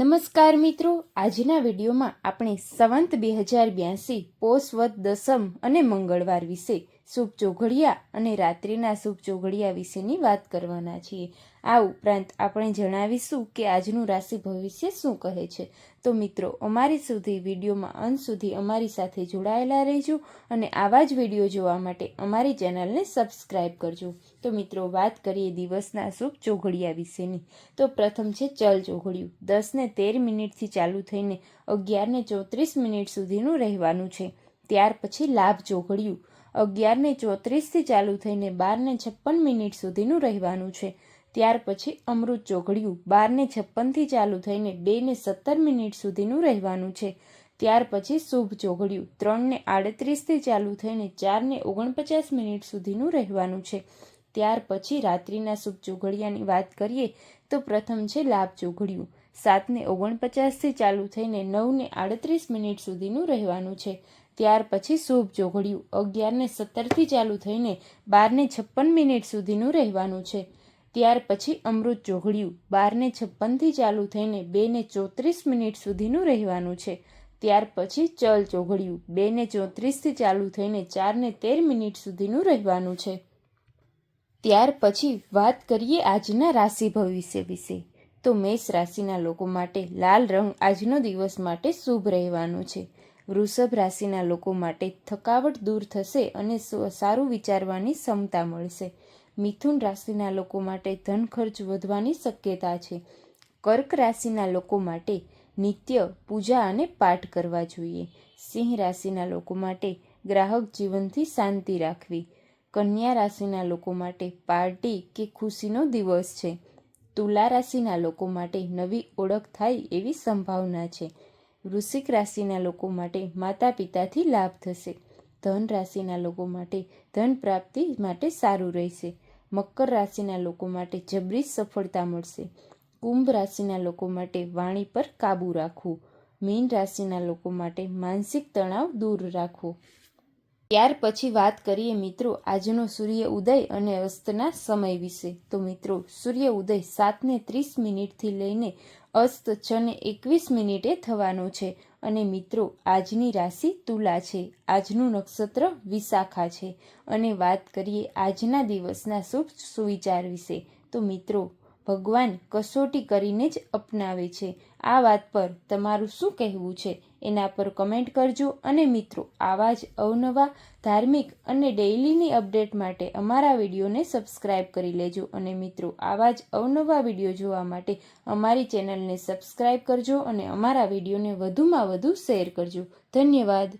નમસ્કાર મિત્રો આજના વિડીયોમાં આપણે સંવંત બે હજાર બ્યાસી પોષવત દસમ અને મંગળવાર વિશે શુભ ચોઘડિયા અને રાત્રિના શુભ ચોઘડિયા વિશેની વાત કરવાના છીએ. આ ઉપરાંત આપણે જણાવીશું કે આજનું રાશિ ભવિષ્ય શું કહે છે. તો મિત્રો, અમારી સુધી વિડીયોમાં અંત સુધી અમારી સાથે જોડાયેલા રહેજો અને આવા જ વીડિયો જોવા માટે અમારી ચેનલને સબસ્ક્રાઈબ કરજો. તો મિત્રો, વાત કરીએ દિવસના શુભ ચોઘડિયા વિશેની. તો પ્રથમ છે ચલ ચોઘડિયું. દસ ને તેર મિનિટથી ચાલુ થઈને અગિયાર ને ચોત્રીસ મિનિટ સુધીનું રહેવાનું છે. ત્યાર પછી લાભ ચોઘડિયું. અગિયારને ચોત્રીસથી ચાલુ થઈને બારને છપ્પન મિનિટ સુધીનું રહેવાનું છે. ત્યાર પછી અમૃત ચોઘડિયું બારને છપ્પનથી ચાલુ થઈને બેને સત્તર મિનિટ સુધીનું રહેવાનું છે. ત્યાર પછી શુભ ચોઘડિયું ત્રણને આડત્રીસથી ચાલુ થઈને ચારને ઓગણપચાસ મિનિટ સુધીનું રહેવાનું છે. ત્યાર પછી રાત્રિના શુભ ચોઘડિયાની વાત કરીએ તો પ્રથમ છે લાભ ચોઘડિયું. સાતને ઓગણપચાસથી ચાલુ થઈને નવને આડત્રીસ મિનિટ સુધીનું રહેવાનું છે. ત્યાર પછી શુભ ચોઘડિયું. અગિયારને સત્તરથી ચાલુ થઈને બારને છપ્પન મિનિટ સુધીનું રહેવાનું છે. ત્યાર પછી અમૃત ચોઘડિયું. બારને છપ્પનથી ચાલુ થઈને બેને ચોત્રીસ મિનિટ સુધીનું રહેવાનું છે. ત્યાર પછી ચલ ચોઘડિયું. બેને ચોત્રીસથી ચાલુ થઈને ચારને તેર મિનિટ સુધીનું રહેવાનું છે. ત્યાર પછી વાત કરીએ આજના રાશિ ભવિષ્ય વિશે. તો મેષ રાશિના લોકો માટે લાલ રંગ આજનો દિવસ માટે શુભ રહેવાનો છે. વૃષભ રાશિના લોકો માટે થકાવટ દૂર થશે અને સારું વિચારવાની ક્ષમતા મળશે. મિથુન રાશિના લોકો માટે ધન ખર્ચ વધવાની શક્યતા છે. કર્ક રાશિના લોકો માટે નિત્ય, પૂજા અને પાઠ કરવા જોઈએ. સિંહ રાશિના લોકો માટે ગ્રાહક જીવનથી શાંતિ રાખવી. કન્યા રાશિના લોકો માટે પાર્ટી કે ખુશીનો દિવસ છે. તુલા રાશિના લોકો માટે નવી ઓળખ થાય એવી સંભાવના છે. વૃશ્ચિક રાશિના લોકો માટે માતા પિતાથી લાભ થશે. ધન રાશિના લોકો માટે ધન પ્રાપ્તિ માટે સારું રહેશે. મકર રાશિના લોકો માટે જબરી સફળતા મળશે. કુંભ રાશિના લોકો માટે વાણી પર કાબૂ રાખવું. મીન રાશિના લોકો માટે માનસિક તણાવ દૂર રાખવો. ત્યાર પછી વાત કરીએ મિત્રો આજનો સૂર્ય ઉદય અને અસ્તના સમય વિશે. તો મિત્રો, સૂર્ય ઉદય સાતને ત્રીસ મિનિટથી લઈને અસ્ત છને એકવીસ મિનિટે થવાનો છે અને મિત્રો, આજની રાશિ તુલા છે. આજનું નક્ષત્ર વિશાખા છે. અને વાત કરીએ આજના દિવસના શુભ સુવિચાર વિશે. તો મિત્રો ભગવાન કસોટી કરીને જ અપનાવે છે. આ વાત પર તમારું શું કહેવું છે? એના પર કમેન્ટ કરજો અને મિત્રો, આવા જ અવનવા, ધાર્મિક અને ડેઇલીની અપડેટ માટે અમારા વિડીયોને સબસ્ક્રાઇબ કરી લેજો. અને મિત્રો, આવા જ અવનવા વીડિયો જોવા માટે અમારી ચેનલને સબસ્ક્રાઇબ કરજો અને અમારા વિડીયોને વધુમાં વધુ શેર કરજો. ધન્યવાદ.